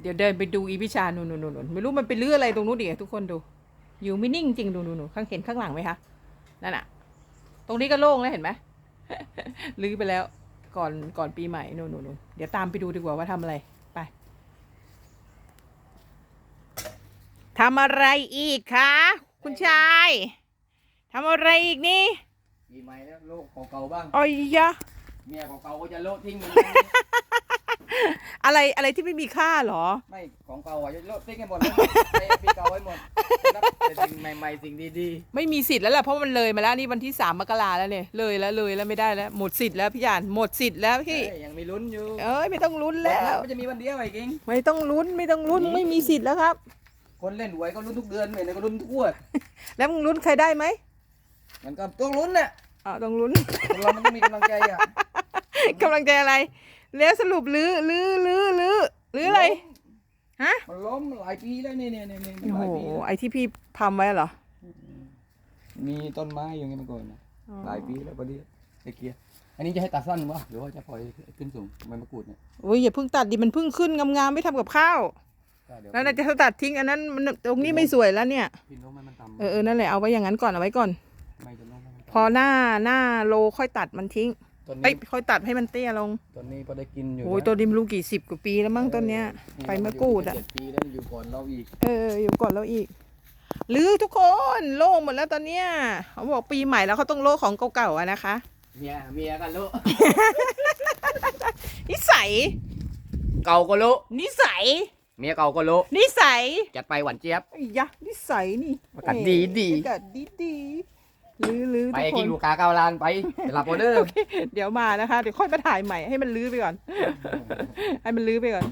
เดี๋ยวเดินไปดูอีพิชาหนูหนูหนูหนูไม่รู้มันไปเลื่ออะไรตรงนู้นดิทุกคนดู อยู่ไม่นิ่งจริงดูหนูหนูข้างเห็นข้างหลังไหมคะนั่นอะตรงนี้ก็โล่งแล้วเห็นไหมลื้อไปแล้วก่อนก่อนปีใหม่หนูหนูหนูเดี๋ยวตามไปดูดีกว่าว่าทำอะไรไปทำอะไรอีกคะคุณชายทำอะไรอีกนี่ปีใหม่แล้วโลกเก่าๆบ้างอ้อยยะเมียเก่าๆก็จะโลดทิ้งมัน อะไรอะไรที่ไม่มีค่าเหรอ ไม่ของเก่าอะจะโลดทิ้งกันหมดเลยใช้ปีเก่าไว้หมดรับแต่สิ่งใหม่ๆสิ่งดีไม่มีสิทธิ์แล้วแหละเพราะมันเลยมาแล้วนี่วันที่สามมกราแล้วเนี่ยเลยแล้วเลยแล้วไม่ได้แล้วหมดสิทธิ์แล้วพี่ยานหมดสิทธิ์แล้วๆพี่ เอ้ยยังมีลุ้นอยู่เอ้ยไม่ต้องลุ้นแล้ว มันจะมีวันเดียวไอ้กิ้งไม่ต้องลุ้นไม่ต้องลุ้นไม่มีสิทธิ์แล้วครับ คนเล่นหวยก็ลุ้นทุกเดือนเลยนะก็ลุ้นทุกงวดแล้วมึงลุ้นใครได้ไหมมันก็ต้องลุ้นน่ะอ่าต้องลุ้น คนเรามันต้องมีกำลังใจอะกำลังใจอะไร แล้วสรุปลื้อลื้อลื้อลื้อลื้ออะไรฮะมันล้มหลายปีแล้วนี่เนี่ยเนี่ยเนี่ยโอ้หลายโหปีแล้วไอที่พี่ทำไว้เหรอ มีต้นไม้อย่างเงี้ยมาก่อนนะหลายปีแล้วพอดีไอ้เกียร์อันนี้จะให้ตัดสั้นวะหรือว่าจะปล่อยขึ้นสูงใบมะกรูดเนี่ยโอ้ยอย่าเพิ่งตัดดิมันเพิ่งขึ้นงามๆไม่ทำกับข้าว ก็เดี๋ยวแล้วน่าจะตัดทิ้งอันนั้นมันตรงนี้ไม่สวยแล้วเนี่ย พินล้มให้มันต่ำเออเออนั่นแหละเอาไว้อย่างนั้นก่อนเอาไว้ก่อน ไม่จะล้มให้มันพอหน้าหน้าโลค่อยตัดมันทิ้ง ต้นเอ้ยนี้ค่อยตัดให้มันเตี้ยลงต้นนี้พอได้กินอยู่โอ้ยนะตัวดิมนรู้กี่สิบกว่าปีแล้วมั้งต้นเนี้ยใบมะกรูดอะเจ็ดปีแล้วอยู่ก่อนเราอีกเอออยู่ก่อนแล้วอีกหรือทุกคนโล่งหมดแล้วตอนเนี้ยเขาบอกปีใหม่แล้วเขาต้องโล่ของเก่าๆอะนะคะ เมียเมียกันลูกนิสัย เก่าก็ลูกนิสัย เมียเก่าก็ลูกนิสัยจัดไปหวานเจี๊ยบ ไอ้ยะนิสัยนี่อากาศดีดี อากาศดีดีหรือหรือ ไปทุกคกินนลูกค้าเก้าล้านไปไปรับออเดอร์โอเคเดี๋ยวมานะคะ เดี๋ยวค่อยมาถ่ายใหม่ให้มันลื้อไปก่อน ให้มันลื้อไปก่อน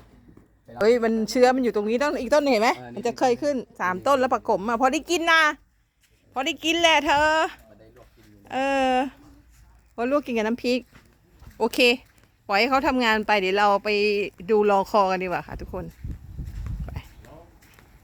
เฮ้ย มันเชื้อมันอยู่ตรงนี้ต้นอีกต้นเห็นไหมมันจะเคยขึ้นสามต้นแล้วประกบมาพอได้กินนะ พอได้กินแหละเธอ เออพอลวกกินกับน้ำพริก โอเค ปล่อยให้เขาทำงานไปเดี๋ยวเราไปดูรอคอกันดีกว่าค่ะทุกคน